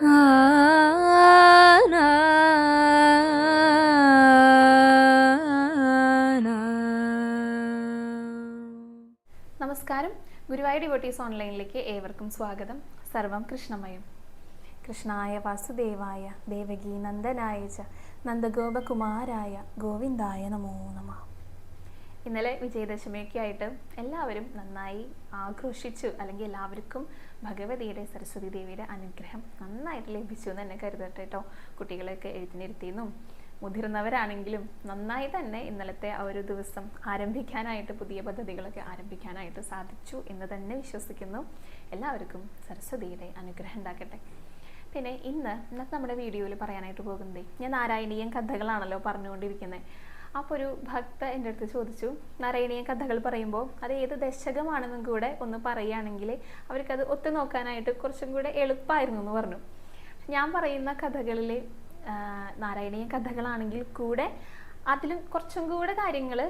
നമസ്കാരം. ഗുരുവായൂർ ഡിവോട്ടീസ് ഓൺലൈനിലേക്ക് ഏവർക്കും സ്വാഗതം. സർവം കൃഷ്ണമയം. കൃഷ്ണായ വാസുദേവായ ദേവകി നന്ദനായ ച നന്ദഗോപകുമാരായ ഗോവിന്ദായ നമോ നമ. ഇന്നലെ വിജയദശമിയൊക്കെ ആയിട്ട് എല്ലാവരും നന്നായി ആഘോഷിച്ചു അല്ലെങ്കിൽ എല്ലാവർക്കും ഭഗവതിയുടെ സരസ്വതി ദേവിയുടെ അനുഗ്രഹം നന്നായിട്ട് ലഭിച്ചു എന്ന് തന്നെ കരുതട്ടെ കേട്ടോ കുട്ടികളെയൊക്കെ എഴുത്തിനിരുത്തിയെന്നും മുതിർന്നവരാണെങ്കിലും നന്നായി തന്നെ ഇന്നലത്തെ ആ ഒരു ദിവസം ആരംഭിക്കാനായിട്ട് പുതിയ പദ്ധതികളൊക്കെ ആരംഭിക്കാനായിട്ട് സാധിച്ചു എന്ന് തന്നെ വിശ്വസിക്കുന്നു. എല്ലാവർക്കും സരസ്വതിയുടെ അനുഗ്രഹം ഉണ്ടാക്കട്ടെ പിന്നെ ഇന്ന് ഇന്നത്തെ നമ്മുടെ വീഡിയോയിൽ പറയാനായിട്ട് പോകുന്നത് ഞാൻ നാരായണീയം കഥകളാണല്ലോ പറഞ്ഞുകൊണ്ടിരിക്കുന്നത്. അപ്പോൾ ഒരു ഭക്ത എന്റെ അടുത്ത് ചോദിച്ചു നാരായണീയ കഥകൾ പറയുമ്പോൾ അത് ഏത് ദശകമാണെന്നും കൂടെ ഒന്ന് പറയുകയാണെങ്കിൽ അവർക്കത് ഒത്തു നോക്കാനായിട്ട് കുറച്ചും കൂടെ എളുപ്പമായിരുന്നു എന്ന് പറഞ്ഞു. ഞാൻ പറയുന്ന കഥകളിൽ നാരായണീയ കഥകളാണെങ്കിൽ കൂടെ അതിലും കുറച്ചും കൂടെ കാര്യങ്ങൾ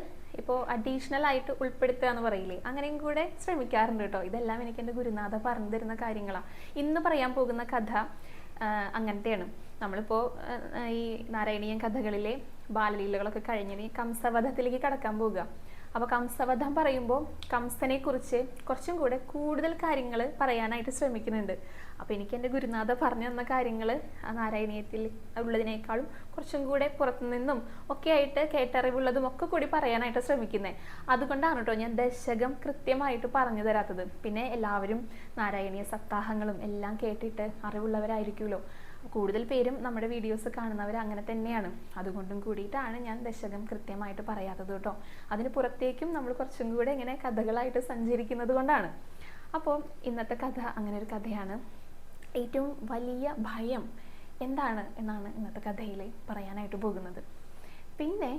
ഇപ്പോൾ അഡീഷണൽ ആയിട്ട് ഉൾപ്പെടുത്തുക എന്ന് പറയില്ലേ അങ്ങനെയും കൂടെ ശ്രമിക്കാറുണ്ട് കേട്ടോ. ഇതെല്ലാം എനിക്ക് എന്റെ ഗുരുനാഥ പറഞ്ഞു തരുന്ന കാര്യങ്ങളാണ് ഇന്ന് പറയാൻ പോകുന്ന കഥ അങ്ങനത്തെയാണ്. നമ്മളിപ്പോൾ ഈ നാരായണീയൻ കഥകളിലെ ബാലലീലകളൊക്കെ കഴിഞ്ഞിനി കംസവധത്തിലേക്ക് കടക്കാൻ പോകുക അപ്പോൾ കംസവധം പറയുമ്പോൾ കംസനെ കുറിച്ച് കുറച്ചും കൂടെ കൂടുതൽ കാര്യങ്ങൾ പറയാനായിട്ട് ശ്രമിക്കുന്നുണ്ട്. അപ്പോൾ എനിക്ക് എന്റെ ഗുരുനാഥ പറഞ്ഞു തന്ന കാര്യങ്ങൾ നാരായണീയത്തിൽ ഉള്ളതിനേക്കാളും കുറച്ചും കൂടെ പുറത്തു നിന്നും ഒക്കെ ആയിട്ട് കേട്ടറിവുള്ളതും ഒക്കെ കൂടി പറയാനായിട്ട് ശ്രമിക്കുന്നത് അതുകൊണ്ടാണ് കേട്ടോ ഞാൻ ദശകം കൃത്യമായിട്ട് പറഞ്ഞു തരാത്തത്. പിന്നെ എല്ലാവരും നാരായണീയ സപ്താഹങ്ങളും എല്ലാം കേട്ടിട്ട് അറിവുള്ളവരായിരിക്കുമല്ലോ. കൂടുതൽ പേരും നമ്മുടെ വീഡിയോസ് കാണുന്നവർ അങ്ങനെ തന്നെയാണ്. അതുകൊണ്ടും കൂടിയിട്ടാണ് ഞാൻ ദശകം കൃത്യമായിട്ട് പറയാത്തത് കേട്ടോ. അതിന് പുറത്തേക്കും നമ്മൾ കുറച്ചും കൂടെ ഇങ്ങനെ കഥകളായിട്ട് സഞ്ചരിക്കുന്നത് കൊണ്ടാണ്. അപ്പോൾ ഇന്നത്തെ കഥ അങ്ങനെ ഒരു കഥയാണ്. ഏറ്റവും വലിയ ഭയം എന്താണ് എന്നാണ് ഇന്നത്തെ കഥയിൽ പറയാനായിട്ട് പോകുന്നത്. പിന്നെ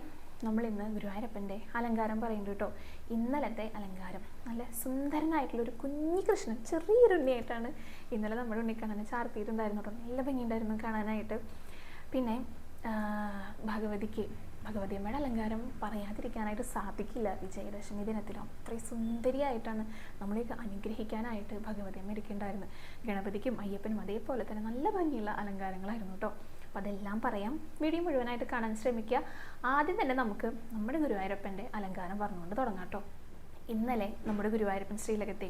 നമ്മൾ ഇന്ന് ഗുരുവായൂരപ്പന്റെ അലങ്കാരം പറയുന്നുണ്ട് കേട്ടോ. ഇന്നലത്തെ അലങ്കാരം. നല്ല സുന്ദരനായിട്ടുള്ള ഒരു കുഞ്ഞി കൃഷ്ണൻ ചെറിയൊരു ഉണ്ണിയായിട്ടാണ് ഇന്നലെ നമ്മുടെ ഉണ്ണിക്കണ്ണനെ ചാർത്തിയിട്ടുണ്ടായിരുന്നു കേട്ടോ. നല്ല ഭംഗിയുണ്ടായിരുന്നു കാണാനായിട്ട്. പിന്നെ ഭഗവതിക്ക് ഭഗവതി അമ്മയുടെ അലങ്കാരം പറയാതിരിക്കാനായിട്ട് സാധിക്കില്ല വിജയദശമി ദിനത്തിലോ അത്രയും സുന്ദരിയായിട്ടാണ് നമ്മളേക്ക് അനുഗ്രഹിക്കാനായിട്ട് ഭഗവതി അമ്മ ഇരിക്കുന്നുണ്ടായിരുന്നത്. ഗണപതിക്കും അയ്യപ്പനും അതേപോലെ തന്നെ നല്ല ഭംഗിയുള്ള അലങ്കാരങ്ങളായിരുന്നു കേട്ടോ. അപ്പം അതെല്ലാം പറയാം. വീഡിയോ മുഴുവനായിട്ട് കാണാൻ ശ്രമിക്കുക. ആദ്യം തന്നെ നമുക്ക് നമ്മുടെ ഗുരുവായൂരപ്പന്റെ അലങ്കാരം പറഞ്ഞുകൊണ്ട് തുടങ്ങാം കേട്ടോ. ഇന്നലെ നമ്മുടെ ഗുരുവായൂരപ്പൻ ശ്രീലകത്തെ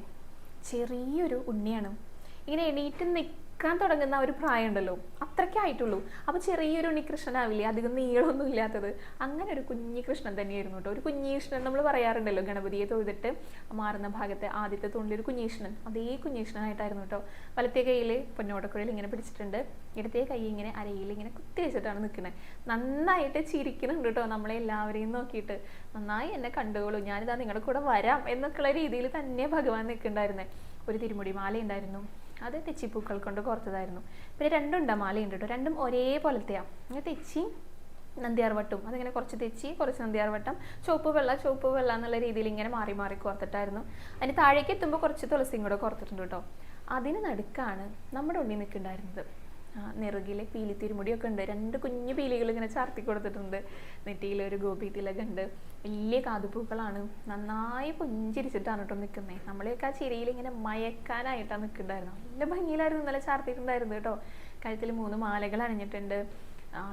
ചെറിയൊരു ഉണ്ണിയാണ് ഇങ്ങനെ എണീറ്റ് നിൽക്കാൻ തുടങ്ങുന്ന ഒരു പ്രായമുണ്ടല്ലോ. അത്രയ്ക്കേ ആയിട്ടുള്ളൂ. അപ്പോൾ ചെറിയൊരു ഉണ്ണികൃഷ്ണനാവില്ലേ? അധികം നീളമൊന്നും ഇല്ലാത്തത്. അങ്ങനെ ഒരു കുഞ്ഞി കൃഷ്ണൻ തന്നെയായിരുന്നു കേട്ടോ. ഒരു കുഞ്ഞി കൃഷ്ണൻ നമ്മൾ പറയാറുണ്ടല്ലോ ഗണപതിയെ തൊഴുതിട്ട് മാറുന്ന ഭാഗത്തെ ആദ്യത്തെ തൂണിൽ ഒരു കുഞ്ഞീഷ്ണൻ അതേ കുഞ്ഞീഷ്ണനായിട്ടായിരുന്നു കേട്ടോ. വലത്തെ കയ്യിൽ പൊന്നോടക്കുഴയിൽ ഇങ്ങനെ പിടിച്ചിട്ടുണ്ട്. ഇടത്തെ കൈ ഇങ്ങനെ അരയിൽ ഇങ്ങനെ കുത്തി വെച്ചിട്ടാണ് നിൽക്കുന്നത് നന്നായിട്ട് ചിരിക്കുന്നുണ്ട് കേട്ടോ നമ്മളെ എല്ലാവരെയും നോക്കിയിട്ട്. നന്നായി എന്നെ കണ്ടുകൊള്ളൂ. ഞാനിതാ നിങ്ങളുടെ കൂടെ വരാം എന്നൊക്കെയുള്ള രീതിയിൽ തന്നെ ഭഗവാൻ നിൽക്കുന്നുണ്ടായിരുന്നേ. ഒരു തിരുമുടി മാല ഉണ്ടായിരുന്നു അത് തെച്ചിപ്പൂക്കൾ കൊണ്ട് കോർത്തതായിരുന്നു. പിന്നെ രണ്ടുണ്ട് മാലയുണ്ട് കേട്ടോ രണ്ടും ഒരേപോലത്തെയാണ് ഇങ്ങനെ തെച്ചി നന്ദിയാർവട്ടും അതിങ്ങനെ കുറച്ച് തെച്ചി കുറച്ച് നന്ദിയാർവട്ടം ചുവപ്പ് വെള്ള ചുവപ്പ് വെള്ള എന്നുള്ള രീതിയിൽ ഇങ്ങനെ മാറി മാറി കോർത്തിട്ടായിരുന്നു. അതിന് താഴേക്ക് എത്തുമ്പോൾ കുറച്ച് തുളസിയും കൂടെ കോർത്തിട്ടുണ്ട് കേട്ടോ അതിന് നടുക്കാണ് നമ്മുടെ ഉണ്ണി നിൽക്കുന്നുണ്ടായിരുന്നത്. ആ, നെറുകിലെ പീലി തിരുമുടിയൊക്കെ ഉണ്ട്. രണ്ട് കുഞ്ഞു പീലികൾ ഇങ്ങനെ ചാർത്തി കൊടുത്തിട്ടുണ്ട്. നെറ്റിയിൽ ഒരു ഗോപി തിലകുണ്ട് വലിയ കാതുപൂക്കളാണ്. നന്നായി പുഞ്ചിരിച്ചിട്ടാണ് കേട്ടോ നിൽക്കുന്നത് നമ്മളെയൊക്കെ ആ ചിരിയിൽ ഇങ്ങനെ മയക്കാനായിട്ടാണ് നിൽക്കുന്നുണ്ടായിരുന്നു നല്ല ഭംഗിയിലായിരുന്നു ഇന്നലെ ചാർത്തിയിട്ടുണ്ടായിരുന്നു കേട്ടോ. കഴുത്തിൽ മൂന്ന് മാലകൾ അണിഞ്ഞിട്ടുണ്ട്.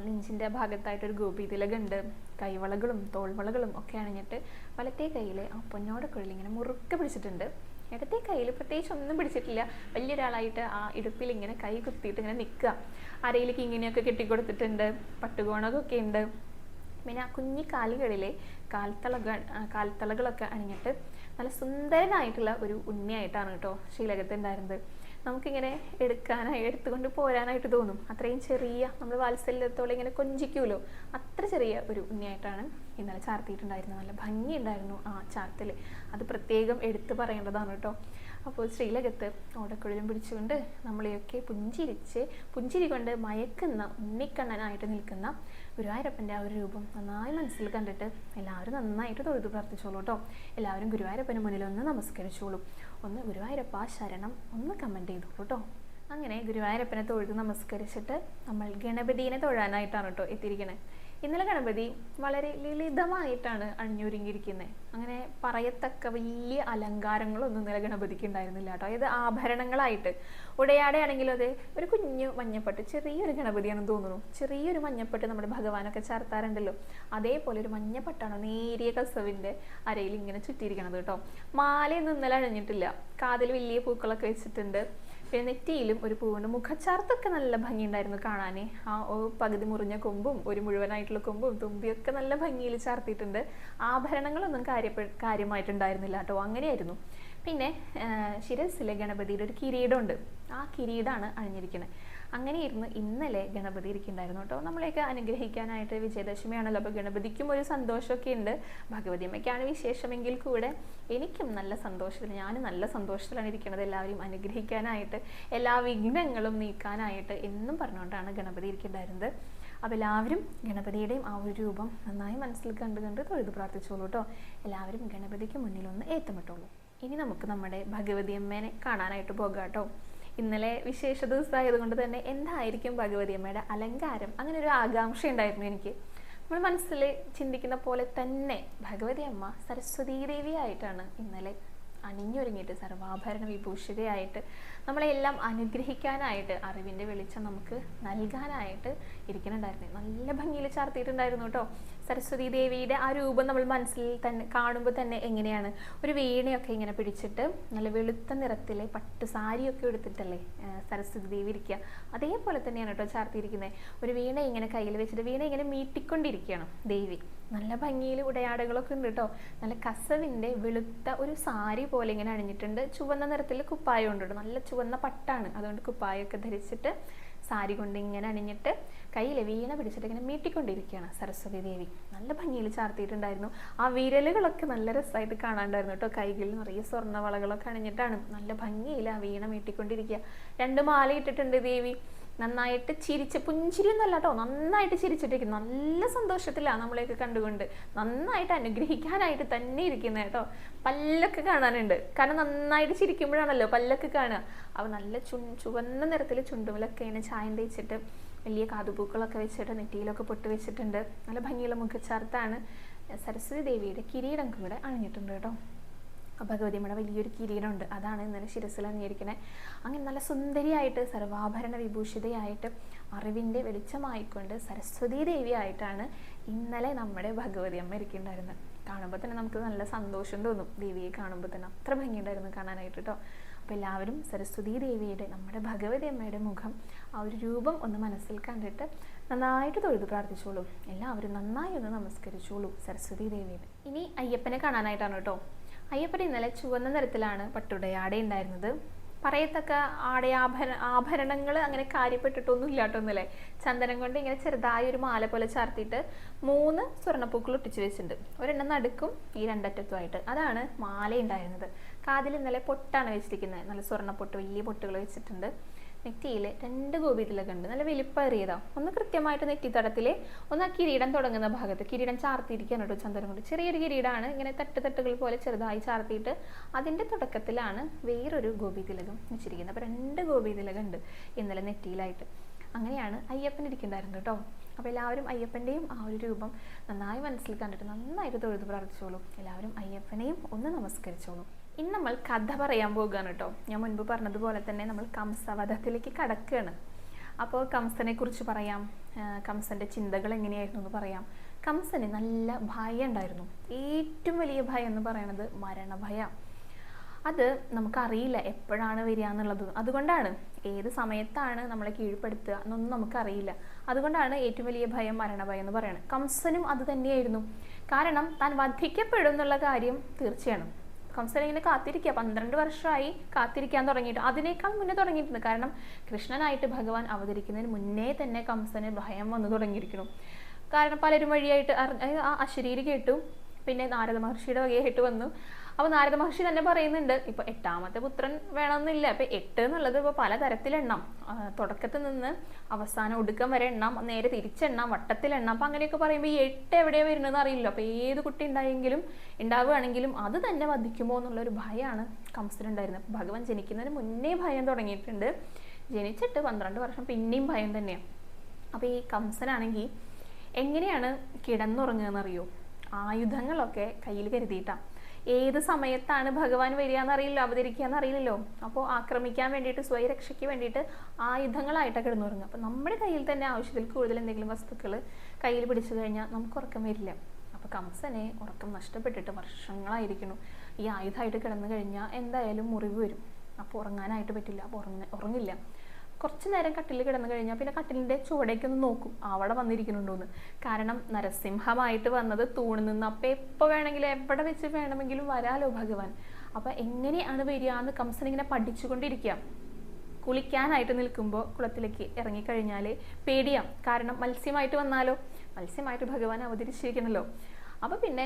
നെഞ്ചിന്റെ ഭാഗത്തായിട്ട് ഒരു ഗോപി തിലകുണ്ട് കൈവളകളും തോൾവളകളും ഒക്കെ അണിഞ്ഞിട്ട് വലത്തേ കയ്യിൽ ആ പൊന്നോടക്കുള്ളിൽ ഇങ്ങനെ മുറുക്കെ പിടിച്ചിട്ടുണ്ട്. ഇടത്തെ കയ്യിൽ പ്രത്യേകിച്ച് ഒന്നും പിടിച്ചിട്ടില്ല. വലിയൊരാളായിട്ട് ആ ഇടുപ്പിൽ ഇങ്ങനെ കൈ കുത്തിയിട്ട് ഇങ്ങനെ നിൽക്കുക. അരയിലേക്ക് ഇങ്ങനെയൊക്കെ കെട്ടിക്കൊടുത്തിട്ടുണ്ട്. പട്ടുകോണകൊക്കെ ഉണ്ട്. പിന്നെ ആ കുഞ്ഞി കാലുകളിലെ കാൽത്തളകൾ കാൽത്തളകളൊക്കെ അണിഞ്ഞിട്ട് നല്ല സുന്ദരനായിട്ടുള്ള ഒരു ഉണ്ണിയായിട്ടാണ് കേട്ടോ ശ്രീലകത്ത് ഉണ്ടായിരുന്നത്. നമുക്കിങ്ങനെ എടുക്കാനായി എടുത്തുകൊണ്ട് പോരാനായിട്ട് തോന്നും. അത്രയും ചെറിയ നമ്മൾ വാത്സല്യത്തോടെ ഇങ്ങനെ കൊഞ്ചിക്കൂലോ? അത്ര ചെറിയ ഒരു ഉണ്ണിയായിട്ടാണ് ഇന്നലെ ചാർത്തിയിട്ടുണ്ടായിരുന്നത്. നല്ല ഭംഗിയുണ്ടായിരുന്നു ആ ചാർത്തിൽ അത് പ്രത്യേകം എടുത്തു പറയേണ്ടതാണ് കേട്ടോ. അപ്പോൾ ശ്രീലകത്ത് ഓടക്കുഴലും പിടിച്ചുകൊണ്ട് നമ്മളെയൊക്കെ പുഞ്ചിരിച്ച് പുഞ്ചിരി കൊണ്ട് മയക്കുന്ന ഉണ്ണിക്കണ്ണനായിട്ട് നിൽക്കുന്ന ഗുരുവായൂരപ്പന്റെ ആ ഒരു രൂപം നന്നായി മനസ്സിൽ കണ്ടിട്ട് എല്ലാവരും നന്നായിട്ട് തൊഴുതു പ്രാർത്ഥിച്ചോളൂ കേട്ടോ എല്ലാവരും ഗുരുവായൂരപ്പന് മുന്നിൽ ഒന്ന് നമസ്കരിച്ചോളൂ. ഒന്ന് ഗുരുവായൂരപ്പ ശരണം ഒന്ന് കമന്റ് ചെയ്തോളൂ കേട്ടോ അങ്ങനെ ഗുരുവായൂരപ്പനെ തൊഴുത് നമസ്കരിച്ചിട്ട് നമ്മൾ ഗണപതിനെ തൊഴാനായിട്ടാണ് കേട്ടോ എത്തിയിരിക്കണേ. ഇന്നലെ ഗണപതി വളരെ ലളിതമായിട്ടാണ് അണിഞ്ഞൊരുങ്ങിയിരിക്കുന്നത് അങ്ങനെ പറയത്തക്ക വലിയ അലങ്കാരങ്ങളൊന്നും ഇന്നലെ ഗണപതിക്ക് ഉണ്ടായിരുന്നില്ല കേട്ടോ. അതായത് ആഭരണങ്ങളായിട്ട്. ഉടയാടയാണെങ്കിലും അതെ ഒരു കുഞ്ഞു മഞ്ഞപ്പട്ട് ചെറിയൊരു ഗണപതിയാണെന്ന് തോന്നുന്നു. ചെറിയൊരു മഞ്ഞപ്പട്ട് നമ്മുടെ ഭഗവാനൊക്കെ ചേർത്താറുണ്ടല്ലോ. അതേപോലെ ഒരു മഞ്ഞപ്പട്ടാണ് നേരിയ കസവിന്റെ അരയിൽ ഇങ്ങനെ ചുറ്റിയിരിക്കണത് കേട്ടോ. മാലയൊന്നും ഇന്നലെ അണിഞ്ഞിട്ടില്ല. കാതിൽ വലിയ പൂക്കളൊക്കെ വെച്ചിട്ടുണ്ട്. പിന്നെ നെറ്റിയിലും ഒരു പൂവുണ്ട്. മുഖച്ചാർത്തൊക്കെ നല്ല ഭംഗിയുണ്ടായിരുന്നു കാണാൻ ആ പകുതി മുറിഞ്ഞ കൊമ്പും ഒരു മുഴുവനായിട്ടുള്ള കൊമ്പും തുമ്പിയൊക്കെ നല്ല ഭംഗിയിൽ ചാർത്തിയിട്ടുണ്ട്. ആഭരണങ്ങളൊന്നും കാര്യപ്പെ കാര്യമായിട്ടുണ്ടായിരുന്നില്ല കേട്ടോ. അങ്ങനെയായിരുന്നു. പിന്നെ ശിരസിലെ ഗണപതിയുടെ ഒരു കിരീടമുണ്ട്. ആ കിരീടമാണ് അണിഞ്ഞിരിക്കുന്നത് അങ്ങനെയായിരുന്നു ഇന്നലെ ഗണപതി ഇരിക്കുന്നുണ്ടായിരുന്നു കേട്ടോ. നമ്മളെയൊക്കെ അനുഗ്രഹിക്കാനായിട്ട് വിജയദശമിയാണല്ലോ. അപ്പോൾ ഗണപതിക്കും ഒരു സന്തോഷമൊക്കെ ഉണ്ട്. ഭഗവതി അമ്മയ്ക്കാണ് വിശേഷമെങ്കിൽ കൂടെ എനിക്കും നല്ല സന്തോഷത്തിൽ ഞാൻ നല്ല സന്തോഷത്തിലാണ് ഇരിക്കുന്നത്. എല്ലാവരെയും അനുഗ്രഹിക്കാനായിട്ട് എല്ലാ വിഘ്നങ്ങളും നീക്കാനായിട്ട് എന്നും പറഞ്ഞുകൊണ്ടാണ് ഗണപതി ഇരിക്കുന്നുണ്ടായിരുന്നത്. അപ്പോൾ എല്ലാവരും ഗണപതിയുടെയും ആ ഒരു രൂപം നന്നായി മനസ്സിൽ കണ്ട് കണ്ട് തൊഴുത് പ്രാർത്ഥിച്ചോളൂ കേട്ടോ. എല്ലാവരും ഗണപതിക്ക് മുന്നിലൊന്ന് ഏത്തമിട്ടോളൂ ഇനി നമുക്ക് നമ്മുടെ ഭഗവതി അമ്മേനെ കാണാനായിട്ട് പോകാം കേട്ടോ. ഇന്നലെ വിശേഷ ദിവസമായതുകൊണ്ട് തന്നെ എന്തായിരിക്കും ഭഗവതി അമ്മയുടെ അലങ്കാരം? അങ്ങനെ ഒരു ആകാംക്ഷ ഉണ്ടായിരുന്നു എനിക്ക്. നമ്മൾ മനസ്സിൽ ചിന്തിക്കുന്ന പോലെ തന്നെ ഭഗവതി അമ്മ സരസ്വതീ ദേവിയായിട്ടാണ് ഇന്നലെ അണിഞ്ഞൊരുങ്ങിയിട്ട് സർവാഭരണ വിഭൂഷിതയായിട്ട് നമ്മളെല്ലാം അനുഗ്രഹിക്കാനായിട്ട് അറിവിന്റെ വെളിച്ചം നമുക്ക് നൽകാനായിട്ട് ഇരിക്കുന്നുണ്ടായിരുന്നു. നല്ല ഭംഗിയിൽ ചാർത്തിയിട്ടുണ്ടായിരുന്നു കേട്ടോ. സരസ്വതി ദേവിയുടെ ആ രൂപം നമ്മൾ മനസ്സിൽ തന്നെ കാണുമ്പോൾ തന്നെ എങ്ങനെയാണ്? ഒരു വീണയൊക്കെ ഇങ്ങനെ പിടിച്ചിട്ട് നല്ല വെളുത്ത നിറത്തിലെ പട്ട് സാരിയൊക്കെ എടുത്തിട്ടല്ലേ സരസ്വതി ദേവി ഇരിക്കുക. അതേപോലെ തന്നെയാണ് കേട്ടോ ചാർത്തിയിരിക്കുന്നത്. ഒരു വീണ ഇങ്ങനെ കയ്യിൽ വെച്ചിട്ട് വീണ ഇങ്ങനെ മീട്ടിക്കൊണ്ടിരിക്കുകയാണ് ദേവി. നല്ല ഭംഗിയിൽ ഉടയാടകളൊക്കെ ഉണ്ട് കേട്ടോ. നല്ല കസവിന്റെ വെളുത്ത ഒരു സാരി പോലെ ഇങ്ങനെ അണിഞ്ഞിട്ടുണ്ട്. ചുവന്ന നിറത്തിൽ കുപ്പായം ഉണ്ട് നല്ല ചുവന്ന പട്ടാണ്. അതുകൊണ്ട് കുപ്പായൊക്കെ ധരിച്ചിട്ട് സാരി കൊണ്ട് ഇങ്ങനെ അണിഞ്ഞിട്ട് കയ്യിൽ വീണ പിടിച്ചിട്ട് ഇങ്ങനെ മീട്ടിക്കൊണ്ടിരിക്കുകയാണ് സരസ്വതി ദേവി. നല്ല ഭംഗിയിൽ ചാർത്തിയിട്ടുണ്ടായിരുന്നു. ആ വിരലുകളൊക്കെ നല്ല രസമായിട്ട് കാണാണ്ടായിരുന്നു കേട്ടോ. കൈകളിൽ നിറയെ സ്വർണ വളകളൊക്കെ അണിഞ്ഞിട്ടാണ് നല്ല ഭംഗിയിൽ ആ വീണ മീട്ടിക്കൊണ്ടിരിക്കുക രണ്ട് മാല ഇട്ടിട്ടുണ്ട് ദേവി. നന്നായിട്ട് ചിരിച്ച് പുഞ്ചിരി എന്നല്ല കേട്ടോ നന്നായിട്ട് ചിരിച്ചിട്ടിരിക്കും നല്ല സന്തോഷത്തിലാണ് നമ്മളെയൊക്കെ കണ്ടുകൊണ്ട്. നന്നായിട്ട് അനുഗ്രഹിക്കാനായിട്ട് തന്നെ ഇരിക്കുന്നത് കേട്ടോ. പല്ലൊക്കെ കാണാനുണ്ട്. കാരണം നന്നായിട്ട് ചിരിക്കുമ്പോഴാണല്ലോ പല്ലൊക്കെ കാണുക. അവ നല്ല ചു ചുവന്ന നിറത്തിൽ ചുണ്ടുമലൊക്കെ ഇങ്ങനെ ചായം തേച്ചിട്ട് വലിയ കാതുപൂക്കളൊക്കെ വെച്ചിട്ട് നെറ്റിയിലൊക്കെ പൊട്ട് വെച്ചിട്ടുണ്ട്. നല്ല ഭംഗിയുള്ള മുഖച്ചാർത്താണ്. സരസ്വതി ദേവിയുടെ കിരീടം കൂടെ അണിഞ്ഞിട്ടുണ്ട് കേട്ടോ. ഭഗവതിയമ്മയുടെ വലിയൊരു കിരീടമുണ്ട്. അതാണ് ഇന്നലെ ശിരസിൽ അണിഞ്ഞിരിക്കുന്നത് അങ്ങനെ നല്ല സുന്ദരിയായിട്ട് സർവാഭരണ വിഭൂഷിതയായിട്ട് അറിവിന്റെ വെളിച്ചമായിക്കൊണ്ട് സരസ്വതീ ദേവിയായിട്ടാണ് ഇന്നലെ നമ്മുടെ ഭഗവതിയമ്മ ഇരിക്കുന്നുണ്ടായിരുന്നത് കാണുമ്പോൾ തന്നെ നമുക്ക് നല്ല സന്തോഷം തോന്നും ദേവിയെ കാണുമ്പോൾ തന്നെ. അത്ര ഭംഗിയുണ്ടായിരുന്നു കാണാനായിട്ട് കേട്ടോ അപ്പോൾ എല്ലാവരും സരസ്വതീ ദേവിയുടെ നമ്മുടെ ഭഗവതി അമ്മയുടെ മുഖം ആ ഒരു രൂപം ഒന്ന് മനസ്സിൽ കണ്ടിട്ട് നന്നായിട്ട് തൊഴുത് പ്രാർത്ഥിച്ചോളൂ. എല്ലാവരും നന്നായി ഒന്ന് നമസ്കരിച്ചോളൂ സരസ്വതീ ദേവിയെ. ഇനി അയ്യപ്പനെ കാണാനായിട്ടാണ് കേട്ടോ അയ്യപ്പൻ ഇന്നലെ ചുവന്ന നിറത്തിലാണ് പട്ടുടയാട ഉണ്ടായിരുന്നത്. പറയത്തക്ക ആടയാഭര ആഭരണങ്ങൾ അങ്ങനെ കാര്യപ്പെട്ടിട്ടൊന്നും ഇല്ലാട്ടൊന്നുമല്ലേ ചന്ദനം കൊണ്ട് ഇങ്ങനെ ചെറുതായ ഒരു മാല പോലെ ചാർത്തിയിട്ട് മൂന്ന് സ്വർണപ്പൂക്കൾ ഒട്ടിച്ചു വെച്ചിട്ടുണ്ട്. ഒരെണ്ണം നടുക്കും ഈ രണ്ടറ്റത്തുമായിട്ട്. അതാണ് മാല ഉണ്ടായിരുന്നത്. കാതിൽ ഇന്നലെ പൊട്ടാണ് വെച്ചിരിക്കുന്നത്. നല്ല സ്വർണപ്പൊട്ട് വലിയ പൊട്ടുകൾ വെച്ചിട്ടുണ്ട്. നെറ്റിയിൽ രണ്ട് ഗോപീതിലൊക്കെ ഉണ്ട്. നല്ല വലിപ്പേറിയതാ. ഒന്ന് കൃത്യമായിട്ട് നെറ്റിത്തടത്തിൽ ഒന്ന് ആ കിരീടം തുടങ്ങുന്ന ഭാഗത്ത് കിരീടം ചാർത്തിയിരിക്കുകയാണ് കേട്ടോ ചന്ദനം കൊണ്ട്. ചെറിയൊരു കിരീടമാണ് ഇങ്ങനെ തട്ട് തട്ടുകൾ പോലെ ചെറുതായി ചാർത്തിയിട്ട് അതിന്റെ തുടക്കത്തിലാണ് വേറൊരു ഗോപീതിലകം വെച്ചിരിക്കുന്നത്. അപ്പോൾ രണ്ട് ഗോപീതിലകം ഉണ്ട് ഇന്നലെ നെറ്റിയിലായിട്ട്. അങ്ങനെയാണ് അയ്യപ്പൻ ഇരിക്കുന്നുണ്ടായിരുന്നു കേട്ടോ. അപ്പോൾ എല്ലാവരും അയ്യപ്പന്റെയും ആ ഒരു രൂപം നന്നായി മനസ്സിൽ കണ്ടിട്ട് നന്നായിട്ട് തൊഴുത് പ്രാർത്ഥിച്ചോളൂ. എല്ലാവരും അയ്യപ്പനെയും ഒന്ന് നമസ്കരിച്ചോളൂ. ഇന്ന് നമ്മൾ കഥ പറയാൻ പോകുകയാണ് കേട്ടോ. ഞാൻ മുൻപ് പറഞ്ഞതുപോലെ തന്നെ നമ്മൾ കംസവധത്തിലേക്ക് കടക്കുകയാണ്. അപ്പോൾ കംസനെ കുറിച്ച് പറയാം. കംസന്റെ ചിന്തകൾ എങ്ങനെയായിരുന്നു എന്ന് പറയാം. കംസന് നല്ല ഭയം ഉണ്ടായിരുന്നു. ഏറ്റവും വലിയ ഭയം എന്ന് പറയുന്നത് മരണഭയം. അത് നമുക്കറിയില്ല എപ്പോഴാണ് വരിക എന്നുള്ളത്. അതുകൊണ്ടാണ് ഏത് സമയത്താണ് നമ്മളെ കീഴ്പ്പെടുത്തുക എന്നൊന്നും നമുക്കറിയില്ല. അതുകൊണ്ടാണ് ഏറ്റവും വലിയ ഭയം മരണഭയം എന്ന് പറയുന്നത്. കംസനും അത് തന്നെയായിരുന്നു. കാരണം താൻ വധിക്കപ്പെടും എന്നുള്ള കാര്യം തീർച്ചയാണ്. ഇങ്ങനെ കാത്തിരിക്കുക. പന്ത്രണ്ട് വർഷമായി കാത്തിരിക്കാൻ തുടങ്ങിയിട്ട്. അതിനേക്കാൾ മുന്നേ തുടങ്ങിയിട്ടുണ്ട്. കാരണം കൃഷ്ണനായിട്ട് ഭഗവാൻ അവതരിക്കുന്നതിന് മുന്നേ തന്നെ കംസന് ഭയം വന്നു തുടങ്ങിയിരിക്കുന്നു. കാരണം പലരും വഴിയായിട്ട് ആ അശരീരി കേട്ടു. പിന്നെ നാരദ മഹർഷിയുടെ വകയായിട്ട് വന്നു. അപ്പോൾ നാരദ മഹർഷി തന്നെ പറയുന്നുണ്ട് ഇപ്പൊ എട്ടാമത്തെ പുത്രൻ വേണമെന്നില്ല. അപ്പൊ എട്ട് എന്നുള്ളത് ഇപ്പൊ പല എണ്ണം. തുടക്കത്തിൽ നിന്ന് അവസാനം ഒടുക്കം വരെ എണ്ണം. നേരെ തിരിച്ചെണ്ണാം. വട്ടത്തിലെണ്ണാം അപ്പൊ അങ്ങനെയൊക്കെ പറയുമ്പോൾ ഈ എട്ട് എവിടെയാണ് വരുന്നതെന്ന് അറിയില്ല അപ്പൊ ഏത് കുട്ടി ഉണ്ടായെങ്കിലും ഉണ്ടാവുകയാണെങ്കിലും അത് തന്നെ വധിക്കുമോ എന്നുള്ള ഒരു ഭയമാണ് കംസനുണ്ടായിരുന്നത്. ഭഗവാൻ ജനിക്കുന്നതിന് മുന്നേ ഭയം തുടങ്ങിയിട്ടുണ്ട്. ജനിച്ചിട്ട് പന്ത്രണ്ട് വർഷം പിന്നെയും ഭയം തന്നെയാണ് അപ്പോൾ ഈ കംസനാണെങ്കിൽ എങ്ങനെയാണ് കിടന്നുറങ്ങുകയെന്നറിയോ ആയുധങ്ങളൊക്കെ കയ്യിൽ കരുതിയിട്ടാണ് ഏത് സമയത്താണ് ഭഗവാൻ വരിക എന്നറിയില്ല അവതരിക്കുക എന്നറിയില്ലല്ലോ അപ്പോൾ ആക്രമിക്കാൻ വേണ്ടിയിട്ട് സ്വയരക്ഷയ്ക്ക് വേണ്ടിയിട്ട് ആയുധങ്ങളായിട്ടാണ് കിടന്നുറങ്ങുക അപ്പോൾ നമ്മുടെ കയ്യിൽ തന്നെ ആവശ്യത്തിൽ കൂടുതൽ എന്തെങ്കിലും വസ്തുക്കൾ കയ്യിൽ പിടിച്ചു കഴിഞ്ഞാൽ നമുക്ക് ഉറക്കം വരില്ല. അപ്പോൾ കംസനെ ഉറക്കം നഷ്ടപ്പെട്ടിട്ട് വർഷങ്ങളായിരിക്കുന്നു. ഈ ആയുധമായിട്ട് കിടന്നു കഴിഞ്ഞാൽ എന്തായാലും മുറിവ് വരും. അപ്പോൾ ഉറങ്ങാനായിട്ട് പറ്റില്ല. അപ്പോൾ ഉറങ്ങ ഉറങ്ങില്ല. കുറച്ച് നേരം കട്ടിൽ കിടന്നു കഴിഞ്ഞാൽ പിന്നെ കട്ടിലിന്റെ ചുവടേക്ക് ഒന്ന് നോക്കും. അവിടെ വന്നിരിക്കുന്നുണ്ടോന്ന്. കാരണം നരസിംഹമായിട്ട് വന്നത് തൂണിൽ നിന്ന്. അപ്പം എപ്പോൾ വേണമെങ്കിലും എവിടെ വെച്ച് വേണമെങ്കിലും വരാലോ ഭഗവാൻ. അപ്പം എങ്ങനെയാണ് വരിക എന്ന് കംസൻ ഇങ്ങനെ പഠിച്ചുകൊണ്ടിരിക്കുക. കുളിക്കാനായിട്ട് നിൽക്കുമ്പോൾ കുളത്തിലേക്ക് ഇറങ്ങിക്കഴിഞ്ഞാൽ പേടിയാം. കാരണം മത്സ്യമായിട്ട് വന്നാലോ? മത്സ്യമായിട്ട് ഭഗവാൻ അവതരിച്ചിരിക്കണല്ലോ. അപ്പോൾ പിന്നെ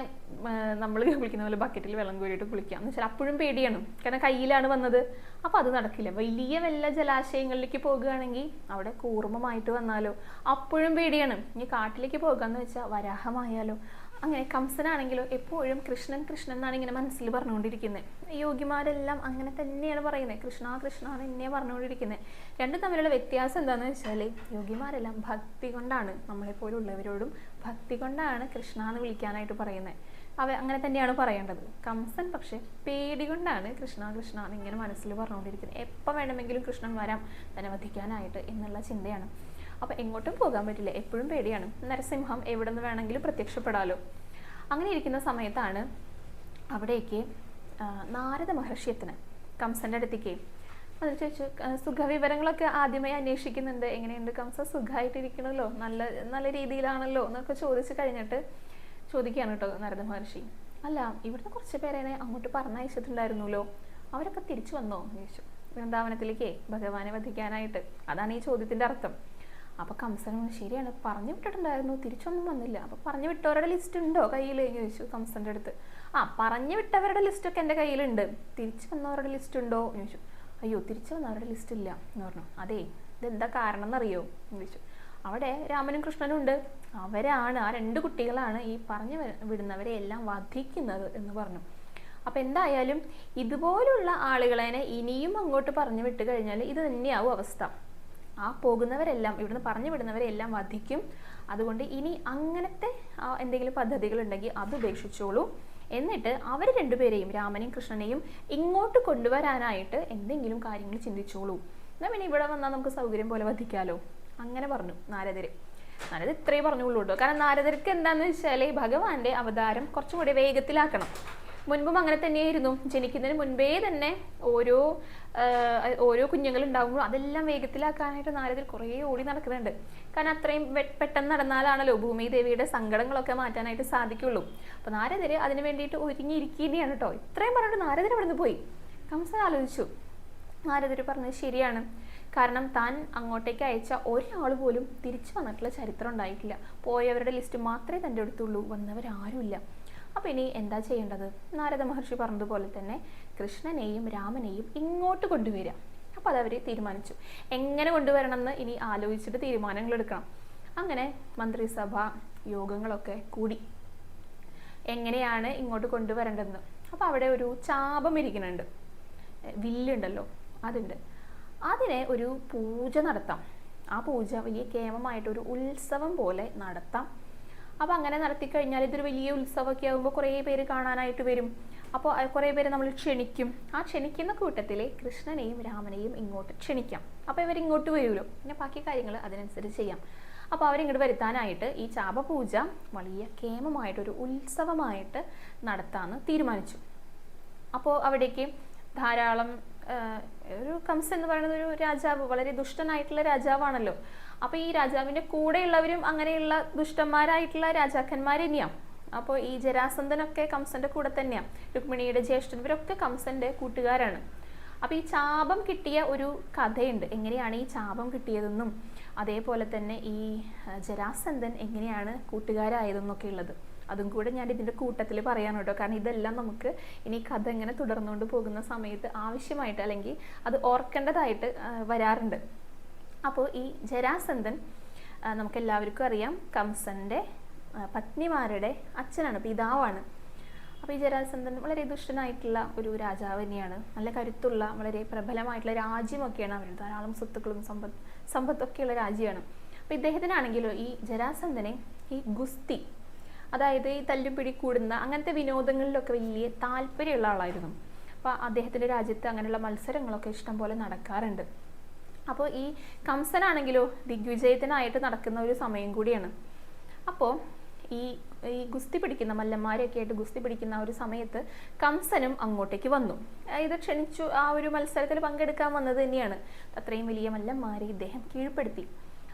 നമ്മൾ കുളിക്കുന്ന പോലെ ബക്കറ്റിൽ വെള്ളം കോരിയിട്ട് കുളിക്കാം. എന്ന് വെച്ചാൽ അപ്പോഴും പേടിയാണ്. കാരണം കയ്യിലാണ് വന്നത്. അപ്പോൾ അത് നടക്കില്ല. വലിയ വല്ല ജലാശയങ്ങളിലേക്ക് പോകുകയാണെങ്കിൽ അവിടെ കൂർമ്മമായിട്ട് വന്നാലോ അപ്പോഴും പേടിയാണ്. ഇനി കാട്ടിലേക്ക് പോകാന്ന് വെച്ചാൽ വരാഹമായാലോ അങ്ങനെ കംസനാണെങ്കിലോ എപ്പോഴും കൃഷ്ണൻ കൃഷ്ണൻ എന്നാണ് ഇങ്ങനെ മനസ്സിൽ പറഞ്ഞുകൊണ്ടിരിക്കുന്നത്. യോഗിമാരെല്ലാം അങ്ങനെ തന്നെയാണ് പറയുന്നത്. കൃഷ്ണ കൃഷ്ണ എന്ന് തന്നെയാണ് പറഞ്ഞുകൊണ്ടിരിക്കുന്നത്. രണ്ടും തമ്മിലുള്ള വ്യത്യാസം എന്താണെന്ന് വെച്ചാൽ യോഗിമാരെല്ലാം ഭക്തി കൊണ്ടാണ്. നമ്മളെപ്പോലുള്ളവരോടും ഭക്തി കൊണ്ടാണ് കൃഷ്ണ എന്ന് വിളിക്കാനായിട്ട് പറയുന്നത്. അവ അങ്ങനെ തന്നെയാണ് പറയേണ്ടത്. കംസൻ പക്ഷെ പേടി കൊണ്ടാണ് കൃഷ്ണ കൃഷ്ണ എന്ന് ഇങ്ങനെ മനസ്സിൽ പറഞ്ഞുകൊണ്ടിരിക്കുന്നത്. എപ്പോൾ വേണമെങ്കിലും കൃഷ്ണൻ വരാം. തന്നെ വധിക്കാനായിട്ട് എന്നുള്ള ചിന്തയാണ്. അപ്പോൾ എങ്ങോട്ടും പോകാൻ പറ്റില്ല. എപ്പോഴും പേടിയാണ്. നരസിംഹം എവിടെ നിന്ന് വേണമെങ്കിലും പ്രത്യക്ഷപ്പെടാലോ. അങ്ങനെ ഇരിക്കുന്ന സമയത്താണ് അവിടേക്ക് നാരദ മഹർഷിയത്തിന് കംസന്റെ അടുത്തേക്ക്. അത് ചോദിച്ചു "ക- സുഖവിവരങ്ങളൊക്കെ ആദ്യമായി അന്വേഷിക്കുന്നുണ്ട്. എങ്ങനെയുണ്ട് കംസ? സുഖമായിട്ടിരിക്കണല്ലോ നല്ല നല്ല രീതിയിലാണല്ലോ? എന്നൊക്കെ ചോദിച്ചു കഴിഞ്ഞിട്ട് ചോദിക്കുകയാണ് കേട്ടോ നരദ മഹർഷി. അല്ല ഇവിടുന്ന് കുറച്ച് പേരേനെ അങ്ങോട്ട് പറഞ്ഞയച്ചിട്ടുണ്ടായിരുന്നല്ലോ. അവരൊക്കെ തിരിച്ചു വന്നോ? എന്ന് ചോദിച്ചു. വൃന്ദാവനത്തിലേക്ക് ഭഗവാനെ വധിക്കാനായിട്ട്. അതാണ് ഈ ചോദ്യത്തിന്റെ അർത്ഥം. അപ്പൊ കംസൻ ശരിയാണ് പറഞ്ഞു വിട്ടിട്ടുണ്ടായിരുന്നു തിരിച്ചൊന്നും വന്നില്ല. അപ്പൊ പറഞ്ഞു വിട്ടവരുടെ ലിസ്റ്റ് ഉണ്ടോ കയ്യിൽ? ചോദിച്ചു കംസന്റെ അടുത്ത്. ആ പറഞ്ഞു വിട്ടവരുടെ ലിസ്റ്റ് ഒക്കെ എന്റെ കയ്യിലുണ്ട്. തിരിച്ചു വന്നവരുടെ ലിസ്റ്റ് ഉണ്ടോ? എന്ന് ചോദിച്ചു. അയ്യോ തിരിച്ചു വന്നവരുടെ ലിസ്റ്റ് ഇല്ല എന്ന് പറഞ്ഞു. അതേ ഇതെന്താ കാരണം എന്നറിയോ? എന്ന് ചോദിച്ചു. അവിടെ രാമനും കൃഷ്ണനും ഉണ്ട്. അവരാണ് ആ രണ്ട് കുട്ടികളാണ് ഈ പറഞ്ഞു വിടുന്നവരെ എല്ലാം വധിക്കുന്നത് എന്ന് പറഞ്ഞു. അപ്പൊ എന്തായാലും ഇതുപോലുള്ള ആളുകളെ ഇനിയും അങ്ങോട്ട് പറഞ്ഞു വിട്ട് കഴിഞ്ഞാൽ ഇത് തന്നെയാവും അവസ്ഥ. ആ പോകുന്നവരെല്ലാം ഇവിടുന്ന് പറഞ്ഞു വിടുന്നവരെല്ലാം വധിക്കും. അതുകൊണ്ട് ഇനി അങ്ങനത്തെ എന്തെങ്കിലും പദ്ധതികൾ ഉണ്ടെങ്കിൽ അത് ഉപേക്ഷിച്ചോളൂ. എന്നിട്ട് അവർ രണ്ടുപേരെയും രാമനെയും കൃഷ്ണനെയും ഇങ്ങോട്ട് കൊണ്ടുവരാനായിട്ട് എന്തെങ്കിലും കാര്യങ്ങൾ ചിന്തിച്ചോളൂ. എന്നാൽ പിന്നെ ഇവിടെ വന്നാൽ നമുക്ക് സൗകര്യം പോലെ വധിക്കാലോ? അങ്ങനെ പറഞ്ഞു നാരദര്. നാരദ ഇത്രേ പറഞ്ഞുള്ളൂ കേട്ടോ. കാരണം നാരദർക്ക് എന്താണെന്ന് വെച്ചാൽ ഭഗവാന്റെ അവതാരം കുറച്ചും കൂടി വേഗത്തിലാക്കണം. മുൻപും അങ്ങനെ തന്നെയായിരുന്നു. ജനിക്കുന്നതിന് മുൻപേ തന്നെ ഓരോ ഓരോ കുഞ്ഞുങ്ങൾ ഉണ്ടാകുമ്പോൾ അതെല്ലാം വേഗത്തിലാക്കാനായിട്ട് നാരദർ കുറേ ഓടി നടക്കുന്നുണ്ട്. കാരണം അത്രയും പെട്ടെന്ന് നടന്നാലാണല്ലോ ഭൂമി ദേവിയുടെ സങ്കടങ്ങളൊക്കെ മാറ്റാനായിട്ട് സാധിക്കുള്ളൂ. അപ്പോൾ നാരദർ അതിന് വേണ്ടിയിട്ട് ഒരുങ്ങിയിരിക്കുകയാണ് കേട്ടോ. ഇത്രയും പറഞ്ഞിട്ട് നാരദർ അവിടെ നിന്ന് പോയി. കംസൻ ആലോചിച്ചു. നാരദർ പറഞ്ഞത് ശരിയാണ്. കാരണം താൻ അങ്ങോട്ടേക്ക് അയച്ച ഒരാൾ പോലും തിരിച്ചു വന്നിട്ടുള്ള ചരിത്രം ഉണ്ടായിട്ടില്ല. പോയവരുടെ ലിസ്റ്റ് മാത്രമേ തന്റെ അടുത്തുള്ളൂ. വന്നവരാരുമില്ല. അപ്പം ഇനി എന്താ ചെയ്യേണ്ടത്? നാരദ മഹർഷി പറഞ്ഞതുപോലെ തന്നെ കൃഷ്ണനെയും രാമനെയും ഇങ്ങോട്ട് കൊണ്ടുവരിക. അപ്പോൾ അതവർ തീരുമാനിച്ചു. എങ്ങനെ കൊണ്ടുവരണമെന്ന് ഇനി ആലോചിച്ചിട്ട് തീരുമാനങ്ങൾ എടുക്കണം. അങ്ങനെ മന്ത്രിസഭ യോഗങ്ങളൊക്കെ കൂടി. എങ്ങനെയാണ് ഇങ്ങോട്ട് കൊണ്ടുവരേണ്ടതെന്ന്? അപ്പോൾ അവിടെ ഒരു ചാപം ഇരിക്കുന്നുണ്ട്. വില്ലുണ്ടല്ലോ അതുണ്ട്. അതിനെ ഒരു പൂജ നടത്താം. ആ പൂജ വലിയ കേമമായിട്ട് ഒരു ഉത്സവം പോലെ നടത്താം. അപ്പോൾ അങ്ങനെ നടത്തി കഴിഞ്ഞാൽ ഇതൊരു വലിയ ഉത്സവമൊക്കെ ആകുമ്പോൾ കുറേ പേര് കാണാനായിട്ട് വരും. അപ്പോൾ കുറേ പേര് നമ്മൾ ക്ഷണിക്കും. ആ ക്ഷണിക്കുന്ന കൂട്ടത്തിൽ കൃഷ്ണനെയും രാമനെയും ഇങ്ങോട്ട് ക്ഷണിക്കാം. അപ്പോൾ ഇവർ ഇങ്ങോട്ട് വരുമല്ലോ. പിന്നെ ബാക്കി കാര്യങ്ങൾ അതിനനുസരിച്ച് ചെയ്യാം. അപ്പോൾ അവരിങ്ങോട്ട് വരുത്താനായിട്ട് ഈ ചാപപൂജ വലിയ കേമമായിട്ട് ഒരു ഉത്സവമായിട്ട് നടത്താമെന്ന് തീരുമാനിച്ചു. അപ്പോൾ അവിടേക്ക് ധാരാളം ഒരു കംസ എന്ന് പറയുന്നത് ഒരു രാജാവ് വളരെ ദുഷ്ടനായിട്ടുള്ള രാജാവാണല്ലോ. അപ്പോൾ ഈ രാജാവിന്റെ കൂടെയുള്ളവരും അങ്ങനെയുള്ള ദുഷ്ടന്മാരായിട്ടുള്ള രാജാക്കന്മാർ തന്നെയാണ് അപ്പോൾ ഈ ജരാസന്ധനൊക്കെ കംസന്റെ കൂടെ തന്നെയാണ് രുക്മിണിയുടെ ജ്യേഷ്ഠൻ ഇവരൊക്കെ കംസന്റെ കൂട്ടുകാരാണ്. അപ്പോൾ ഈ ചാപം കിട്ടിയ ഒരു കഥയുണ്ട്. എങ്ങനെയാണ് ഈ ചാപം കിട്ടിയതെന്നും അതേപോലെ തന്നെ ഈ ജരാസന്ധൻ എങ്ങനെയാണ് കൂട്ടുകാരായതെന്നൊക്കെ ഉള്ളത്. അതും കൂടെ ഞാൻ ഇതിന്റെ കൂട്ടത്തിൽ പറയാൻ കേട്ടോ. കാരണം ഇതെല്ലാം നമുക്ക് ഇനി കഥ ഇങ്ങനെ തുടർന്നുകൊണ്ട് പോകുന്ന സമയത്ത് ആവശ്യമായിട്ട് അല്ലെങ്കിൽ അത് ഓർക്കേണ്ടതായിട്ട് വരാറുണ്ട്. അപ്പോൾ ഈ ജരാസന്ധൻ നമുക്ക് നമുക്കെല്ലാവർക്കും അറിയാം. കംസന്റെ പത്നിമാരുടെ അച്ഛനാണ് പിതാവാണ്. അപ്പോൾ ഈ ജരാസന്ധൻ വളരെ ദുഷ്ടനായിട്ടുള്ള ഒരു രാജാവ് തന്നെയാണ്. നല്ല കരുത്തുള്ള വളരെ പ്രബലമായിട്ടുള്ള രാജ്യമൊക്കെയാണ് അവർ ധാരാളം സ്വത്തുക്കളും സമ്പത്ത് സമ്പത്തൊക്കെയുള്ള രാജ്യമാണ്. അപ്പോൾ ഇദ്ദേഹത്തിനാണെങ്കിലോ ഈ ജരാസന്ധനെ ഈ ഗുസ്തി അതായത് ഈ തല്ലുപിടി കൂടുന്ന അങ്ങനത്തെ വിനോദങ്ങളിലൊക്കെ വലിയ താല്പര്യമുള്ള ആളായിരുന്നു. അപ്പോൾ അദ്ദേഹത്തിന്റെ രാജ്യത്ത് അങ്ങനെയുള്ള മത്സരങ്ങളൊക്കെ ഇഷ്ടംപോലെ നടക്കാറുണ്ട്. അപ്പോൾ ഈ കംസനാണെങ്കിലോ ദിഗ്വിജയത്തിനായിട്ട് നടക്കുന്ന ഒരു സമയം കൂടിയാണ്. അപ്പോൾ ഈ ഈ ഗുസ്തി പിടിക്കുന്ന മല്ലന്മാരെയൊക്കെ ആയിട്ട് ഗുസ്തി പിടിക്കുന്ന ഒരു സമയത്ത് കംസനും അങ്ങോട്ടേക്ക് വന്നു. ഇത് ക്ഷണിച്ചു ആ ഒരു മത്സരത്തിൽ പങ്കെടുക്കാൻ വന്നത് തന്നെയാണ്. അത്രയും വലിയ മല്ലന്മാരെ ഇദ്ദേഹം കീഴ്പ്പെടുത്തി.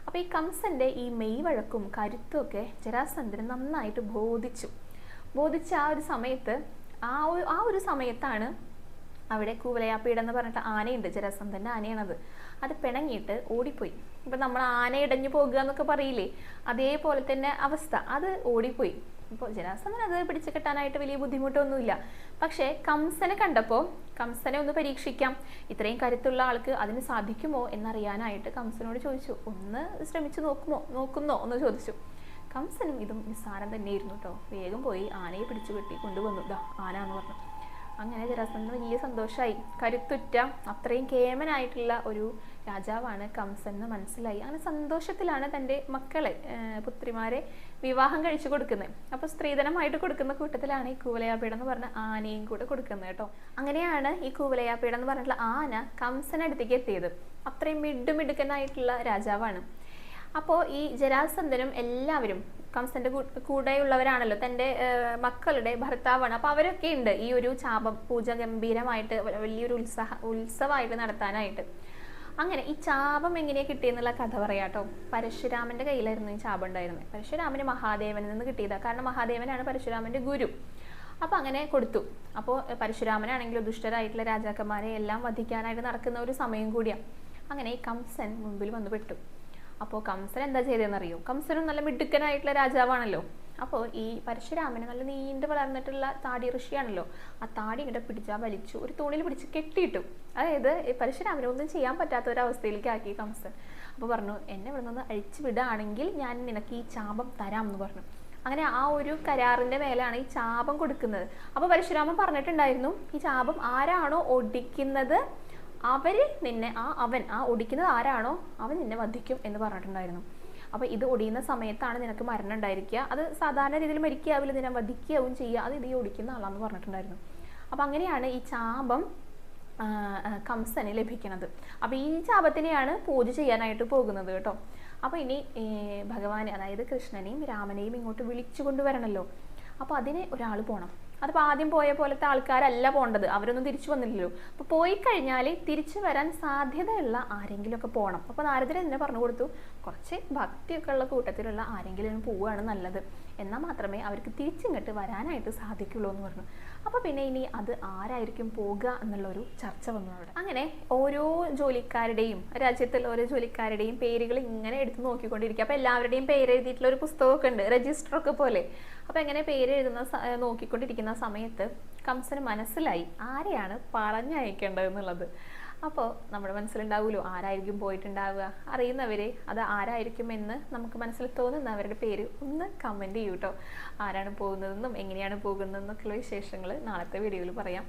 അപ്പോൾ ഈ കംസന്റെ ഈ മെയ് വഴക്കും കരുത്തും ഒക്കെ ജരാസന്ധന് നന്നായിട്ട് ബോധിച്ചു. ബോധിച്ച ആ ഒരു സമയത്ത് ആ ഒരു ആ ഒരു സമയത്താണ് അവിടെ കൂവലയാപ്പീട് എന്ന് പറഞ്ഞിട്ട് ആനയുണ്ട് ജരാസന്ധന്റെ ആനയാണത്. അത് പിണങ്ങിയിട്ട് ഓടിപ്പോയി. ഇപ്പൊ നമ്മൾ ആന ഇടഞ്ഞു പോകുക എന്നൊക്കെ പറയില്ലേ? അതേപോലെ തന്നെ അവസ്ഥ. അത് ഓടിപ്പോയി. ഇപ്പോൾ ജരാസന്ധൻ അത് പിടിച്ചു കെട്ടാനായിട്ട് വലിയ ബുദ്ധിമുട്ടൊന്നുമില്ല. പക്ഷേ കംസനെ കണ്ടപ്പോൾ കംസനെ ഒന്ന് പരീക്ഷിക്കാം. ഇത്രയും കരുത്തുള്ള ആൾക്ക് അതിന് സാധിക്കുമോ എന്നറിയാനായിട്ട് കംസനോട് ചോദിച്ചു. ഒന്ന് ശ്രമിച്ചു നോക്കുമോ? നോക്കുന്നോ? എന്ന് ചോദിച്ചു. കംസനും ഇതും നിസ്സാരം തന്നെയായിരുന്നു കേട്ടോ. വേഗം പോയി ആനയെ പിടിച്ചു കെട്ടി കൊണ്ടുവന്നു. ദാ ആന എന്ന് പറഞ്ഞു. അങ്ങനെ ജരാസന്ധന് വലിയ സന്തോഷമായി കരുത്തുറ്റ അത്രയും കേമനായിട്ടുള്ള ഒരു രാജാവാണ് കംസൻ എന്ന് മനസ്സിലായി. അങ്ങനെ സന്തോഷത്തിലാണ് തന്റെ മക്കളെ പുത്രിമാരെ വിവാഹം കഴിച്ചു കൊടുക്കുന്നത്. അപ്പോൾ സ്ത്രീധനമായിട്ട് കൊടുക്കുന്ന കൂട്ടത്തിലാണ് ഈ കൂവലയാപ്പീഠം എന്ന് പറഞ്ഞ ആനയും കൂടെ കൊടുക്കുന്നത് കേട്ടോ. അങ്ങനെയാണ് ഈ കൂവലയാപ്പീഠം എന്ന് പറഞ്ഞിട്ടുള്ള ആന കംസനടുത്തേക്ക് എത്തിയത്. അത്രയും മിടുമിടുക്കനായിട്ടുള്ള രാജാവാണ്. അപ്പോൾ ഈ ജരാസന്ധനും എല്ലാവരും കംസന്റെ കൂടെയുള്ളവരാണല്ലോ തന്റെ മക്കളുടെ ഭർത്താവാണ്. അപ്പൊ അവരൊക്കെ ഉണ്ട് ഈ ഒരു ചാപ പൂജ ഗംഭീരമായിട്ട് വലിയൊരു ഉത്സാഹ ഉത്സവമായിട്ട് നടത്താനായിട്ട്. അങ്ങനെ ഈ ചാപം എങ്ങനെയാ കിട്ടിയെന്നുള്ള കഥ പറയാട്ടോ പരശുരാമന്റെ കയ്യിലായിരുന്നു ഈ ചാപം ഉണ്ടായിരുന്നത്. പരശുരാമന് മഹാദേവനിൽ നിന്ന് കിട്ടിയതാണ് കാരണം മഹാദേവനാണ് പരശുരാമന്റെ ഗുരു. അപ്പോൾ അങ്ങനെ കൊടുത്തു. അപ്പോൾ പരശുരാമനാണെങ്കിലും ദുഷ്ടരായിട്ടുള്ള രാജാക്കന്മാരെ എല്ലാം വധിക്കാനായിട്ട് നടക്കുന്ന ഒരു സമയം കൂടിയാണ് അങ്ങനെ ഈ കംസൻ മുമ്പിൽ വന്നു പെട്ടു. അപ്പോൾ കംസൻ എന്താ ചെയ്തതെന്നറിയോ? കംസനും നല്ല മിടുക്കനായിട്ടുള്ള രാജാവാണല്ലോ. അപ്പോൾ ഈ പരശുരാമന് നല്ല നീണ്ടു വളർന്നിട്ടുള്ള താടി ഋഷിയാണല്ലോ. ആ താടി ഇങ്ങോട്ട് പിടിച്ചാ വലിച്ചു ഒരു തൂണിൽ പിടിച്ച് കെട്ടിയിട്ടു. അതായത് പരശുരാമനെ ഒന്നും ചെയ്യാൻ പറ്റാത്ത ഒരവസ്ഥയിലേക്ക് ആക്കി കംസൻ. അപ്പോൾ പറഞ്ഞു എന്നെ ഇവിടെ നിന്ന് അഴിച്ചു വിടുകയാണെങ്കിൽ ഞാൻ നിനക്ക് ഈ ചാപം തരാം എന്ന് പറഞ്ഞു. അങ്ങനെ ആ ഒരു കരാറിന്റെ മേലാണ് ഈ ചാപം കൊടുക്കുന്നത്. അപ്പോൾ പരശുരാമൻ പറഞ്ഞിട്ടുണ്ടായിരുന്നു ഈ ചാപം ആരാണോ ഒടിക്കുന്നത് അവർ നിന്നെ ആ അവൻ ആ ഒടിക്കുന്നത് ആരാണോ അവൻ നിന്നെ വധിക്കും എന്ന് പറഞ്ഞിട്ടുണ്ടായിരുന്നു. അപ്പോൾ ഇത് ഒടിയുന്ന സമയത്താണ് നിനക്ക് മരണം ഉണ്ടായിരിക്കുക. അത് സാധാരണ രീതിയിൽ മരിക്കാവില്ല നിന്നെ വധിക്കുകയാവും ചെയ്യുക. അത് ഇത് ഈ ഒടിക്കുന്ന ആളാന്ന് പറഞ്ഞിട്ടുണ്ടായിരുന്നു. അപ്പോൾ അങ്ങനെയാണ് ഈ ചാപം കംസന് ലഭിക്കുന്നത്. അപ്പോൾ ഈ ചാപത്തിനെയാണ് പൂജ ചെയ്യാനായിട്ട് പോകുന്നത് കേട്ടോ. അപ്പോൾ ഇനി ഭഗവാനെ അതായത് കൃഷ്ണനെയും രാമനെയും ഇങ്ങോട്ട് വിളിച്ചു കൊണ്ടുവരണമല്ലോ അപ്പോൾ അതിന് ഒരാൾ പോകണം അതിപ്പോൾ ആദ്യം പോയ പോലത്തെ ആൾക്കാരല്ല പോകേണ്ടത് അവരൊന്നും തിരിച്ചു വന്നില്ലല്ലോ. അപ്പോൾ പോയി കഴിഞ്ഞാൽ തിരിച്ചു വരാൻ സാധ്യതയുള്ള ആരെങ്കിലുമൊക്കെ പോകണം അപ്പോൾ നാരദൻ എന്നെ പറഞ്ഞു കൊടുത്തു? കുറച്ച് ഭക്തിയൊക്കെ ഉള്ള കൂട്ടത്തിലുള്ള ആരെങ്കിലും പോവുകയാണ് നല്ലത്. എന്നാൽ മാത്രമേ അവർക്ക് തിരിച്ചിങ്ങോട്ട് വരാനായിട്ട് സാധിക്കുള്ളൂ എന്ന് പറഞ്ഞു. അപ്പോൾ പിന്നെ ഇനി അത് ആരായിരിക്കും പോകുക എന്നുള്ളൊരു ചർച്ച വന്നു അവിടെ. അങ്ങനെ ഓരോ ജോലിക്കാരുടെയും രാജ്യത്തുള്ള ഓരോ ജോലിക്കാരുടെയും പേരുകൾ ഇങ്ങനെ എടുത്ത് നോക്കിക്കൊണ്ടിരിക്കുക. അപ്പോൾ എല്ലാവരുടെയും പേര് എഴുതിയിട്ടുള്ള ഒരു പുസ്തകമൊക്കെ ഉണ്ട് രജിസ്റ്റർ ഒക്കെ പോലെ. അപ്പോൾ എങ്ങനെ പേര് എഴുതുന്ന സ- നോക്കിക്കൊണ്ടിരിക്കുന്ന സമയത്ത് കംസന് മനസ്സിലായി ആരെയാണ് പറഞ്ഞയക്കേണ്ടത് എന്നുള്ളത്. അപ്പോൾ നമ്മുടെ മനസ്സിലുണ്ടാവുമല്ലോ ആരായിരിക്കും പോയിട്ടുണ്ടാവുക. അറിയുന്നവരെ അത് ആരായിരിക്കും എന്ന് നമുക്ക് മനസ്സിൽ തോന്നുന്നവരുടെ പേര് ഒന്ന് കമന്റ് ചെയ്യൂ കേട്ടോ ആരാണ് പോകുന്നതെന്നും എങ്ങനെയാണ് പോകുന്നതെന്നൊക്കെയുള്ള വിശേഷങ്ങൾ നാളത്തെ വീഡിയോയിൽ പറയാം.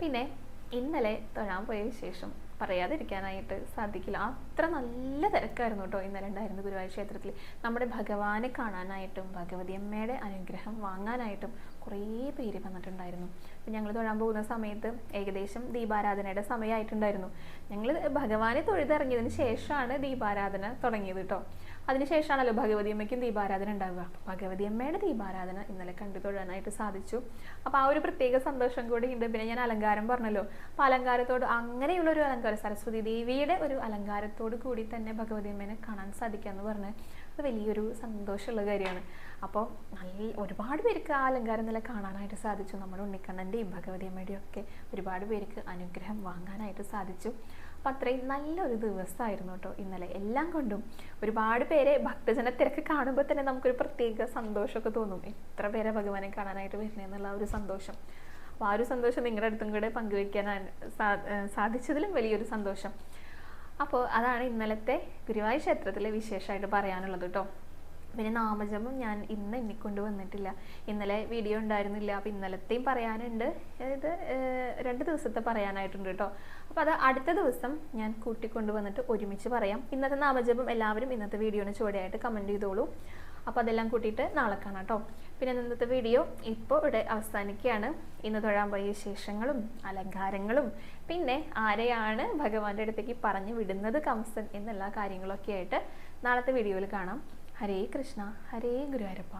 പിന്നെ ഇന്നലെ തൊഴാൻ പോയ വിശേഷം പറയാതിരിക്കാനായിട്ട് സാധിക്കില്ല. അത്ര നല്ല തിരക്കായിരുന്നു കേട്ടോ ഇന്നലെ ഉണ്ടായിരുന്നു ഗുരുവായൂർ ക്ഷേത്രത്തിൽ നമ്മുടെ ഭഗവാനെ കാണാനായിട്ടും ഭഗവതി അമ്മയുടെ അനുഗ്രഹം വാങ്ങാനായിട്ടും കുറേ പേര് വന്നിട്ടുണ്ടായിരുന്നു. അപ്പം ഞങ്ങൾ തൊഴാൻ പോകുന്ന സമയത്ത് ഏകദേശം ദീപാരാധനയുടെ സമയമായിട്ടുണ്ടായിരുന്നു. ഞങ്ങൾ ഭഗവാനെ തൊഴുതിറങ്ങിയതിന് ശേഷമാണ് ദീപാരാധന തുടങ്ങിയത് കേട്ടോ അതിനുശേഷമാണല്ലോ ഭഗവതി അമ്മയ്ക്കും ദീപാരാധന ഉണ്ടാവുക. അപ്പോൾ ഭഗവതി ദീപാരാധന ഇന്നലെ കണ്ടു തൊഴാനായിട്ട് സാധിച്ചു. അപ്പോൾ ആ ഒരു പ്രത്യേക സന്തോഷം കൂടി ഉണ്ട്. പിന്നെ ഞാൻ അലങ്കാരം പറഞ്ഞല്ലോ. അപ്പോൾ അലങ്കാരത്തോട് അങ്ങനെയുള്ള ഒരു അലങ്കാരം സരസ്വതി ദേവിയുടെ ഒരു അലങ്കാരത്തോട് കൂടി തന്നെ ഭഗവതി അമ്മേനെ കാണാൻ സാധിക്കുക എന്ന് പറഞ്ഞ് അത് വലിയൊരു സന്തോഷമുള്ള കാര്യമാണ്. അപ്പോൾ നല്ല ഒരുപാട് പേർക്ക് ആ അലങ്കാരം നില കാണാനായിട്ട് സാധിച്ചു. നമ്മുടെ ഉണ്ണിക്കണ്ണന്റെയും ഭഗവതി അമ്മയുടെയും ഒക്കെ ഒരുപാട് പേർക്ക് അനുഗ്രഹം വാങ്ങാനായിട്ട് സാധിച്ചു. അപ്പം അത്രയും നല്ലൊരു ദിവസമായിരുന്നു കേട്ടോ ഇന്നലെ. എല്ലാം കൊണ്ടും ഒരുപാട് പേരെ ഭക്തജന തിരക്ക് കാണുമ്പോൾ തന്നെ നമുക്കൊരു പ്രത്യേക സന്തോഷമൊക്കെ തോന്നും. എത്ര പേരെ ഭഗവാനെ കാണാനായിട്ട് വരുന്നതെന്നുള്ള ഒരു സന്തോഷം. അപ്പോൾ ആ ഒരു സന്തോഷം നിങ്ങളുടെ അടുത്തും കൂടെ പങ്കുവയ്ക്കാനാണ് സാധിച്ചതിലും വലിയൊരു സന്തോഷം. അപ്പോൾ അതാണ് ഇന്നലത്തെ ഗുരുവായൂർ ക്ഷേത്രത്തിലെ വിശേഷമായിട്ട് പറയാനുള്ളത് കേട്ടോ പിന്നെ നാമജപം ഞാൻ ഇന്ന് എണ്ണിക്കൊണ്ട് വന്നിട്ടില്ല. ഇന്നലെ വീഡിയോ ഉണ്ടായിരുന്നില്ല. അപ്പോൾ ഇന്നലത്തെയും പറയാനുണ്ട്. അതായത് രണ്ട് ദിവസത്തെ പറയാനായിട്ടുണ്ട് കേട്ടോ അപ്പോൾ അത് അടുത്ത ദിവസം ഞാൻ കൂട്ടിക്കൊണ്ടുവന്നിട്ട് ഒരുമിച്ച് പറയാം. ഇന്നത്തെ നാമജപം എല്ലാവരും ഇന്നത്തെ വീഡിയോന് ചുവടെയായിട്ട് കമന്റ് ചെയ്തോളൂ. അപ്പോൾ അതെല്ലാം കൂട്ടിയിട്ട് നാളെ കാണാം കേട്ടോ പിന്നെ ഇന്നത്തെ വീഡിയോ ഇപ്പോൾ ഇവിടെ അവസാനിക്കുകയാണ്. ഇന്ന് തൊഴാൻ പോയ വിശേഷങ്ങളും അലങ്കാരങ്ങളും പിന്നെ ആരെയാണ് ഭഗവാന്റെ അടുത്തേക്ക് പറഞ്ഞു വിടുന്നത് കംസൻ എന്നുള്ള കാര്യങ്ങളൊക്കെ ആയിട്ട് നാളത്തെ വീഡിയോയിൽ കാണാം. ഹരേ കൃഷ്ണ ഹരേ ഗുരുവായൂരപ്പ.